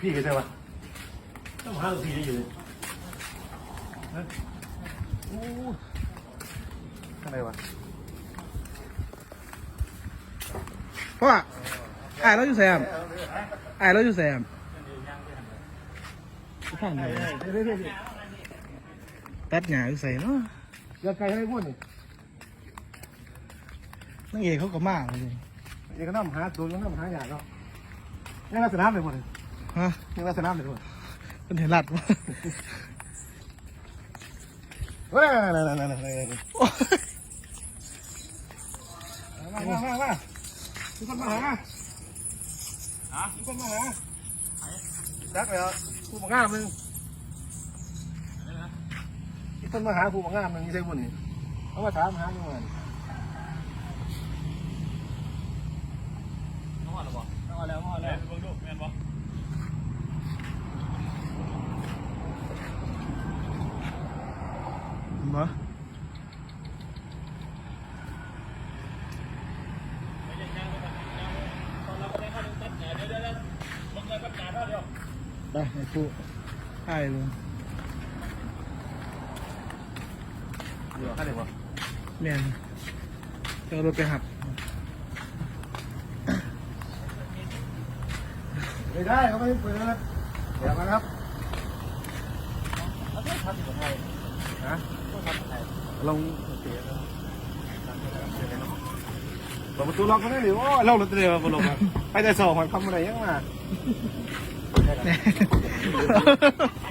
พี่กันใช่ปะต้องหาลูกพี่ได้อยู่เลยนะโอ้ยข้างในวะเพราะว่าไอ้ายเราอยู่แซมไอ้ายเราอยู่แซมข้างไหนเฮ้ยเฮ้ยเฮ้ยเฮ้ยตัดหญ้าอยู่ใส่เนาะเดี๋ยวไกลให้พูดนี่นังเอกเขาก็มาเลยเอกก็น้ำหาตัวก็น้ำหาอย่างเนาะยังลักษณะเลยหมดเลย ฮะยังลักษณะเลยหมดเป็นเห็นรัดวะเฮ้ยนั่นนั่นนั่นนั่นนั่นโอ้ยมามามามาทุกคนมาหาทุกคนมาหาจักเลยอะผู้บังงามมึงทุกคนมาหาผู้บังงามมึงนี่ใช่บุญนี่เขามาถามหาอยู่เหมือนมาแล้วมาแล้วเบิ่งดูแม่นบ่ บ่ไปไอ้ผู้ไอ้ายเลยเดี๋ยวข้าเดี๋ยวแม่นจะเอารถไปหับไม่ได้เขาไม่ให้เปิดนะเดี๋ยวมาครับฮะลงเสีย นะเปิดประตูล็อกก็ได้หรือว่าเรารถเร็วมาลงมาไปแต่สองมันคำอะไรยังมา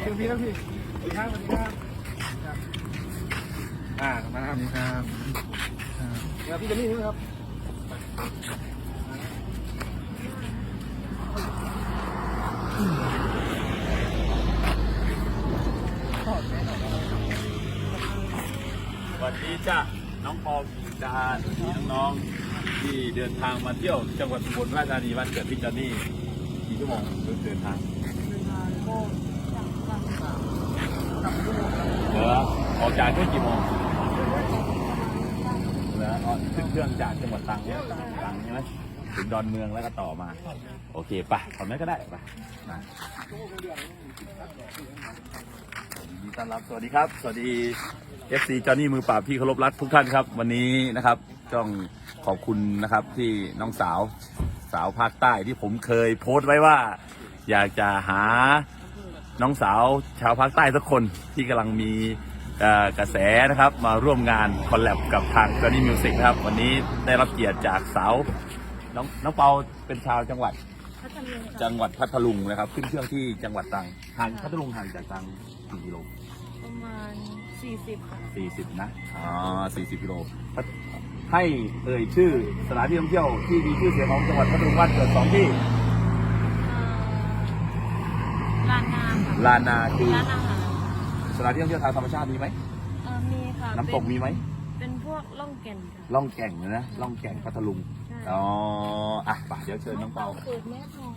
พี่พี่พี่สวัสดีครับสวัสดีครับอ่ามาครับนี่ครับครับเดี๋ยวพี่จะนี่ครับสวั ดีจ้าน้องปอกีดาสวัสดีน้องๆที่เดินทางมาเที่ยวจังหวัดอุบลราชธานีวันเกิดพี่จอนนี่กี่ชั่วโมงเดินทางเหรอออกจากที่กี่โมงเหรออ๋อขึ้นเครื่องจากจังหวัดตรังเนี่ยตรังใช่ไหม ถึงดอนเมืองแล้วก็ต่อมา โอเคไปตอนนั้นก็ได้ไปนะยินดีต้อนรับสวัสดีครับ สวัสดี FC จอห์นนี่มือปราบที่เคารพรักทุกท่านครับ วันนี้นะครับต้องขอบคุณนะครับที่น้องสาวสาวภาคใต้ที่ผมเคยโพสต์ไว้ว่า อยากจะหาน้องสาวชาวภาคใต้สักคนที่กำลังมีกระแสนะครับมาร่วมงานคอลแลบกับทางจอห์นนี่มิวสิกนะครับ วันนี้ได้รับเกียรติจากสาว น้องน้องเปาเป็นชาวจังหวัด พัทลุงค่ะจังหวัดพัทลุงนะครับ ขึ้นเครื่องที่จังหวัดตรังห่างพัทลุงห่างจากตรังกี่กิโลประมาณ 40 ค่ะสี่สิบนะอ๋อสี่สิบกิโลให้เอ่ยชื่อสถานที่ท่องเที่ยวที่มีชื่อเสียงของจังหวัดพัทลุงว่าเกิดสองที่เอ่อลานนาค่ะลานนาคือร้านอาหารสถานที่ท่องเที่ยวทางธรรมชาติมีไหมเออมีค่ะน้ำตกมีไหมเป็นพวกล่องแก่นค่ะล่องแก่งนะล่องแก่งพัทลุงใช่ อ๋ออะป่ะเดี๋ยวเชิญน้องเปาเปิดแม่หน่อย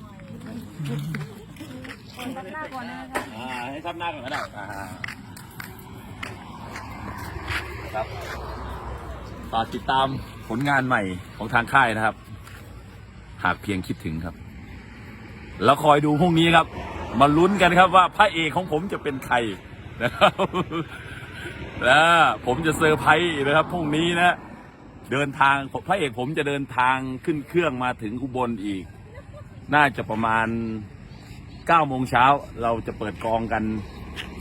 คนตัดหน้าก่อนนะคะอ่าให้ทับหน้าก่อนก็ได้อ่าครับฝากติดตามผลงานใหม่ของทางค่ายนะครับ หากเพียงคิดถึงครับ แล้วคอยดูพรุ่งนี้ครับ มาลุ้นกันครับว่าพระเอกของผมจะเป็นใครนะครับแล้วผมจะเซอร์ไพรส์นะครับพรุ่งนี้นะ เดินทางพระเอกผมจะเดินทางขึ้นเครื่องมาถึงอุบลอีก น่าจะประมาณ9โมงเช้าเราจะเปิดกองกัน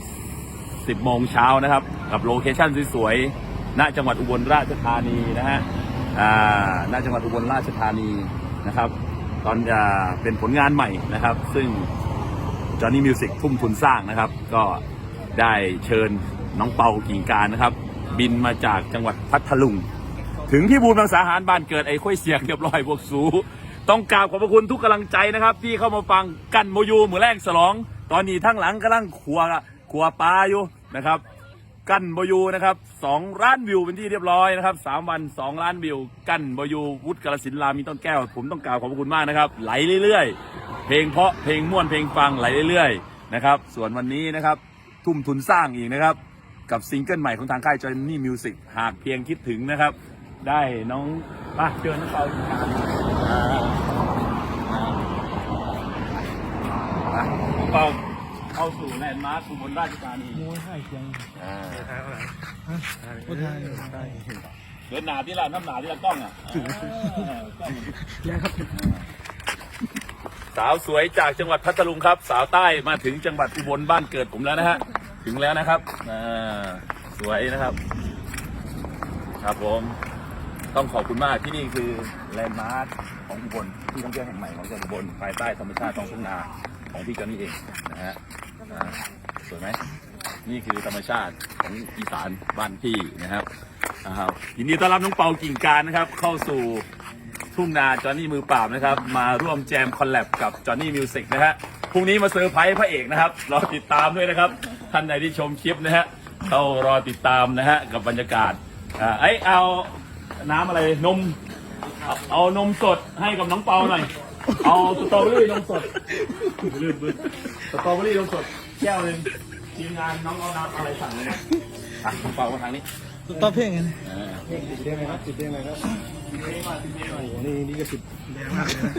10โมงเช้านะครับ กับโลเคชั่นสวยๆณจังหวัดอุบลราชธานีนะฮะอ่าณจังหวัดอุบลราชธานีนะครับ ตอนจะเป็นผลงานใหม่นะครับ ซึ่งจอห์นนี่มิวสิกทุ่มทุนสร้างนะครับ ก็ได้เชิญน้องเปากิ่งการนะครับ บินมาจากจังหวัดพัทลุง ถึงพี่บูลบางสาหารบ้านเกิดไอ้ค่อยเสียงเรียบร้อยพวกสู ต้องกราบขอบพระคุณทุกกำลังใจนะครับ ที่เข้ามาฟังกันโมยูมือแรกสลอง ตอนนี้ทั้งหลังกำลังขัวขัวปลาอยู่นะครับ กันโมยูนะครับสองล้านวิวเป็นที่เรียบร้อยนะครับสามวันสองล้านวิว กันโมยูวุฒิกาลสินรามีต้นแก้ว ผมต้องกล่าวขอบพระคุณมากนะครับ ไหลเรื่อยๆ เพลงเพราะเพลงม่วนเพลงฟังไหลเรื่อยๆนะครับส่วนวันนี้นะครับทุ่มทุนสร้างอีกนะครับกับซิงเกิลใหม่ของทางค่ายจอยนี่มิวสิกหากเพียงคิดถึงนะครับ ได้น้องป้าเชิญน้องเปาอีกครั้งอ่าอ่าไปอะน้องเปาเข้าสู่แลนด์มาร์คอุบลราชธานีมูให้เคียงอ่าพูดไทยเดินหนาที่ละน้ำหนาที่ละกล้องอะอ่ากล้องยังครับสาวสวยจากจังหวัดพัทลุงครับ สาวใต้มาถึงจังหวัดอุบลบ้านเกิดผมแล้วนะฮะถึงแล้วนะครับอ่าสวยนะครับ ครับผม ต้องขอบคุณมากที่นี่คือแลนด์มาร์คของอุบลที่ท่องเที่ยวแห่งใหม่ของจังหวัดอุบลภายใต้ธรรมชาติท้องทุ่งนาของพี่จอนนี่เองนะฮะสวยไหมนี่คือธรรมชาติของอีสานบ้านพี่นะครับนะครับยินดีต้อนรับน้องเปากิ่งการนะครับ เข้าสู่ทุ่งนาจอนนี่มือปราบนะครับ มาร่วมแจมคอลแลบกับจอนนี่มิวสิกนะฮะพรุ่งนี้มาเซอร์ไพรส์พระเอกนะครับรอติดตามด้วยนะครับท่านใดที่ชมคลิปนะฮะต้องรอติดตามนะฮะกับบรรยากาศอ่าไอเอา น้ำอะไรนมเอาเอานมสดให้กับน้องเปาหน่อย เอาสตรอเบอรี่นมสดลืมลืมสตรอเบอรี่นมสดแก้วหนึ่งทีมงานน้องเอาน้ำอะไรสั่งเลยนะอะน้องเปามาทางนี้ต่อเพลงไงเออติดได้ไหมครับติดได้ไหมครับโอ้นี่นี่ก็สิบแดงมากเลยนะ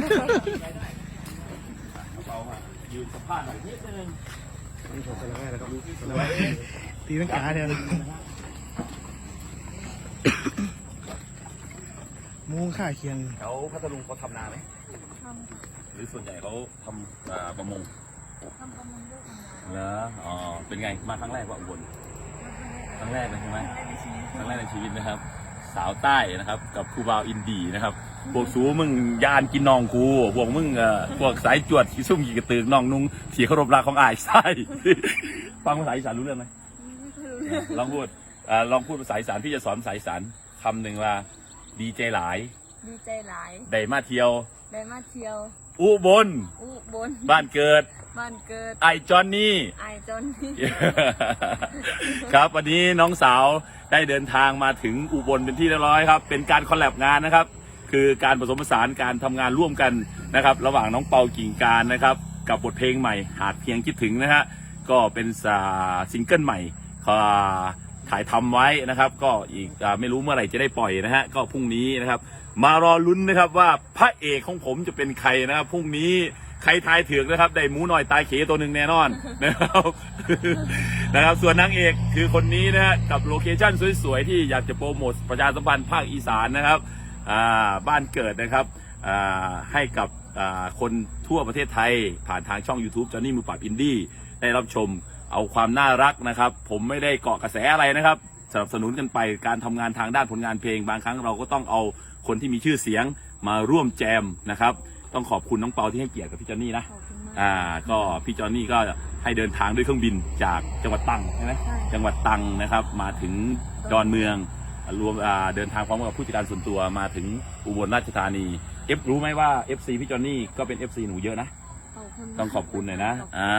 น้องเปามายืนสัมภาษณ์หน่อยนิดนึงนี่ผมจะละง่ายแล้วครับตีลังกาเนี่ย มูข่าเคียงแถวพัทลุงเขาทำนาไหมทำค่ะหรือส่วนใหญ่เขาทำอ่าประมงทำประมงด้วยกันนะเหรออ๋อเป็นไงมาครั้งแรกว่าอุบลครั้งแรกเลยใช่ไหมครั้งแรกในชีวิตนะครับ สาวใต้นะครับ กับครูบาวอินดีนะครับพวกสูมึงยานกินนองกูพวกมึงเอ่อพวกสายจวดขี้ซุ่มขี้กระตือกน้องนุ่งเสียเคารพรักของอายใช่ฟังภาษาอีสานรู้เรื่องไหมไม่เคยรู้เรื่องลองพูดเอ่อลองพูดภาษาอีสานพี่จะสอนภาษาอีสานคำหนึ่งว่า ดีใจหลาย ดีใจหลาย ได้มาเที่ยว ได้มาเที่ยว อุบล อุบล บ้านเกิด บ้านเกิด ไอจอนนี่ ไอายจอนนี่ ครับวันนี้น้องสาวได้เดินทางมาถึงอุบลเป็นที่เรียบร้อยครับ เป็นการคอลแลบงานนะครับ คือการผสมผสานการทำงานร่วมกันนะครับ ระหว่างน้องเปากิ่งการนะครับ กับบทเพลงใหม่หากเพียงคิดถึงนะฮะ ก็เป็นสาซิงเกิลใหม่เขา ถ่ายทำไว้นะครับ ก็อีกอไม่รู้เมื่อไหร่จะได้ปล่อยนะฮะก็พรุ่งนี้นะครับ มารอลุ้นนะครับว่าพระเอกของผมจะเป็นใครนะครับพรุ่งนี้ใครทายถือนะครับได้หมูหน่อยตายเขตัวหนึ่งแน่นอนนะครับนะครับ ส่วนนางเอกคือคนนี้นะฮะกับโลเคชั่นสวยๆที่อยากจะโปรโมทประชาสัมพันธ์ภาคอีสานนะครับบ้านเกิดนะครับให้กับคนทั่วประเทศไทยผ่านทางช่อง YouTube จอห์นนี่มือปราบอินดี้ได้รับชม เอาความน่ารักนะครับ ผมไม่ได้เกาะกระแสอะไรนะครับสนับสนุนกันไปการทำงานทางด้านผลงานเพลง บางครั้งเราก็ต้องเอาคนที่มีชื่อเสียงมาร่วมแจมนะครับ ต้องขอบคุณน้องเปาที่ให้เกียรติกับพี่จอนนี่นะขอบคุณมากอ่าก็พี่จอนนี่ก็ให้เดินทางด้วยเครื่องบินจากจังหวัดตรังใช่ไหมใช่จังหวัดตรังนะครับ มาถึงดอนเมืองรวมอ่าเดินทางพร้อมกับผู้จัดการส่วนตัวมาถึงอุบลราชธานีเอฟรู้ไหมว่า FC พี่จอนนี่ก็เป็น FC หนูเยอะนะขอบคุณมาก ต้องขอบคุณหน่อยนะขอบอ่า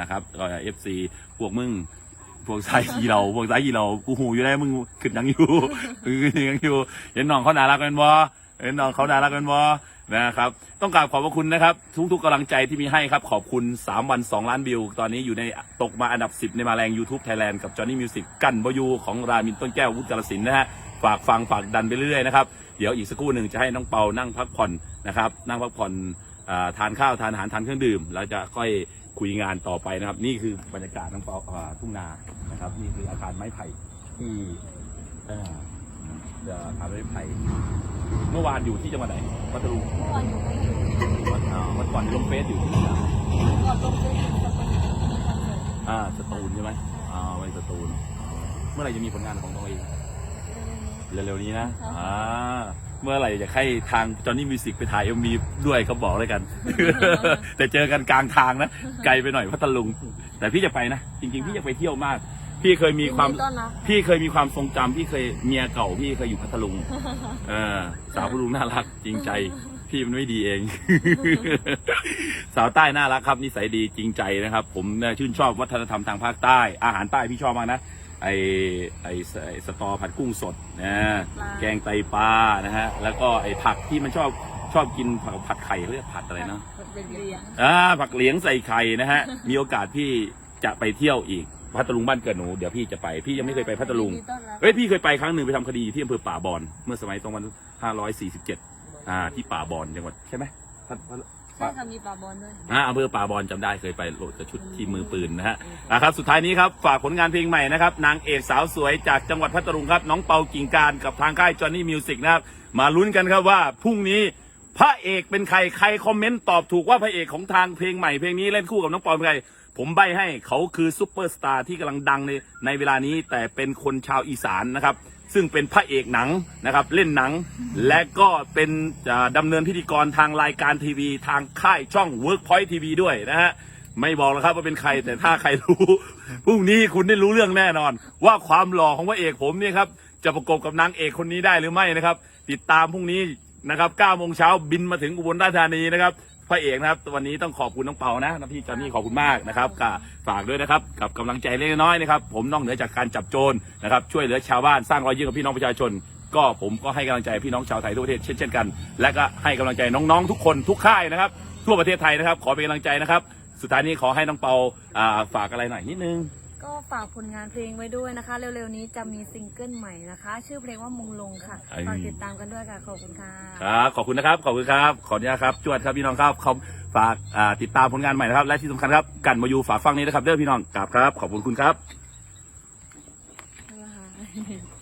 นะครับก็เอฟซีพวกมึง พวกสายขี่เรา พวกสายขี่เรา กูหูอยู่ได้มึงขึ้นยังอยู่ขึ้นยังอยู่ เห็นน้องเขาน่ารักกันบ่เห็นน้องเขาน่ารักกันบ่นะครับ ต้องกราบขอบพระคุณนะครับ ทุกๆกำลังใจที่มีให้ครับ ขอบคุณ 3 วัน 2 ล้านวิว ตอนนี้อยู่ในตกมาอันดับ 10 ในมาแรง YouTube Thailand กับ Johnny Music กันบอยูของรามินต้นแก้ววุฒิกาลสินธุ์นะฮะ ฝากฟังฝากดันไปเรื่อยๆนะครับ เดี๋ยวอีกสักครู่หนึ่งจะให้น้องเปานั่งพักผ่อนนะครับ นั่งพักผ่อนอ่า ทานข้าวทานอาหารทานเครื่องดื่ม แล้วจะค่อยคุยงานต่อไปนะครับ นี่คือบรรยากาศทั้งปาอ่าทุ่งนานะครับ นี่คืออาคารไม้ไผ่ที่เอ่อเอ่ออาคารไม้ไผ่เมื่อวานอยู่ที่จังหวัดไหนพัทลุงเมื่อวานอยู่ไม่อยู่วันอ่าวันก่อนลงเฟซอยู่ที่ไหนก่อนลงไปอยู่สกลนครเลยอ่าสตูลใช่ไหมอ่าไว้สตูล เมื่อไหร่จะมีผลงานของตัวเองเร็วๆนี้นะอ่า เมื่อไหร่จะให้ทางจอห์นนี่มิวสิกไปถ่ายเอ็มวีด้วยก็บอกเลยกัน แต่เจอกันกลางทางนะ ไกลไปหน่อยพัทลุง แต่พี่จะไปนะ จริง ๆ พี่อยากไปเที่ยวมาก พี่เคยมีความ ยินดีต้อนรับ พี่เคยมีความทรงจำพี่เคยเมียเก่า พี่เคยอยู่พัทลุง เออสาวพัทลุงน่ารักจริงใจ พี่มันไม่ดีเอง สาวใต้น่ารักครับนิสัยดีจริงใจนะครับ ผมเนี่ยชื่นชอบวัฒนธรรมทางภาคใต้อาหารใต้พี่ชอบมากนะ ไอไอสไอ้สตอผัดกุ้งสดนะแกงไตปลานะฮะแล้วก็ไอผักที่มันชอบชอบกินผักผัดไข่เขาเรียกผัดอะไรเนาะเป็นเลี้ยงอ่าผักเหลียงใส่ไข่นะฮะมีโอกาสพี่จะไปเที่ยวอีกพัทลุงบ้านเกิดหนูเดี๋ยวพี่จะไปพี่ยังไม่เคยไปพัทลุงยินดีต้อนรับเอ้ยพี่เคยไปครั้งหนึ่งไปทำคดีที่อำเภอป่าบอนเมื่อสมัยตรงวัน547อ่าที่ป่าบอนจังหวัดใช่ไหมพัทพัท ใช่ค่ะมีปลาบอลด้วย นะอำเภอป่าบอลจำได้เคยไปโหลดกระชุดที่มือปืนนะฮะนะครับสุดท้ายนี้ครับฝากผลงานเพลงใหม่นะครับ นางเอกสาวสวยจากจังหวัดพัทลุงครับ น้องเปากิ่งการกับทางค่ายจอห์นนี่มิวสิกนะครับ มาลุ้นกันครับว่าพรุ่งนี้พระเอกเป็นใครใครคอมเมนต์ตอบถูกว่าพระเอกของทางเพลงใหม่เพลงนี้เล่นคู่กับน้องเปาเป็นใคร ผมใบให้เขาคือซูเปอร์สตาร์ที่กำลังดังในในเวลานี้แต่เป็นคนชาวอีสานนะครับ ซึ่งเป็นพระเอกหนังนะครับเล่นหนัง และก็เป็นอ่าดำเนินพิธีกรทางรายการทีวี ทางค่ายช่อง Workpoint TV ด้วยนะฮะ ไม่บอกแล้วครับว่าเป็นใครแต่ถ้าใครรู้ พรุ่งนี้คุณได้รู้เรื่องแน่นอน ว่าความหล่อของพระเอกผมเนี่ยครับจะประกบกับนางเอกคนนี้ได้หรือไม่นะครับ ติดตามพรุ่งนี้นะครับ9โมงเช้าบินมาถึงอุบลราชธานีนะครับ พระเอกนะครับ วันนี้ต้องขอบคุณน้องเปานะนะพี่จอนนี่ขอบคุณมากนะครับก็ฝากด้วยนะครับ กับกำลังใจเล็กน้อยนะครับ ผมนอกเหนือจากการจับโจรนะครับ ช่วยเหลือชาวบ้านสร้างรอยยิ้มกับพี่น้องประชาชน ก็ผมก็ให้กำลังใจพี่น้องชาวไทยทั่วประเทศเช่นเช่นกัน และก็ให้กำลังใจน้องๆทุกคนทุกค่ายนะครับ ทั่วประเทศไทยนะครับ ขอเป็นกำลังใจนะครับ สุดท้ายนี้ขอให้น้องเปาอ่าฝากอะไรหน่อยนิดนึงก็ ฝากผลงานเพลงไว้ด้วยนะคะ เร็วๆนี้จะมีซิงเกิลใหม่นะคะ ชื่อเพลงว่ามงลงค่ะไอ้ฝากติดตามกันด้วยค่ะขอบคุณค่ะครับขอบคุณนะครับขอบคุณครับขออนุญาตครับจวดครับพี่น้องครับเขาฝากอ่าติดตามผลงานใหม่นะครับ และที่สำคัญครับกันมาอยู่ฝากฟังนี้นะครับเด้อพี่น้องกราบครับ ขอบคุณคุณครับบ๊ายบาย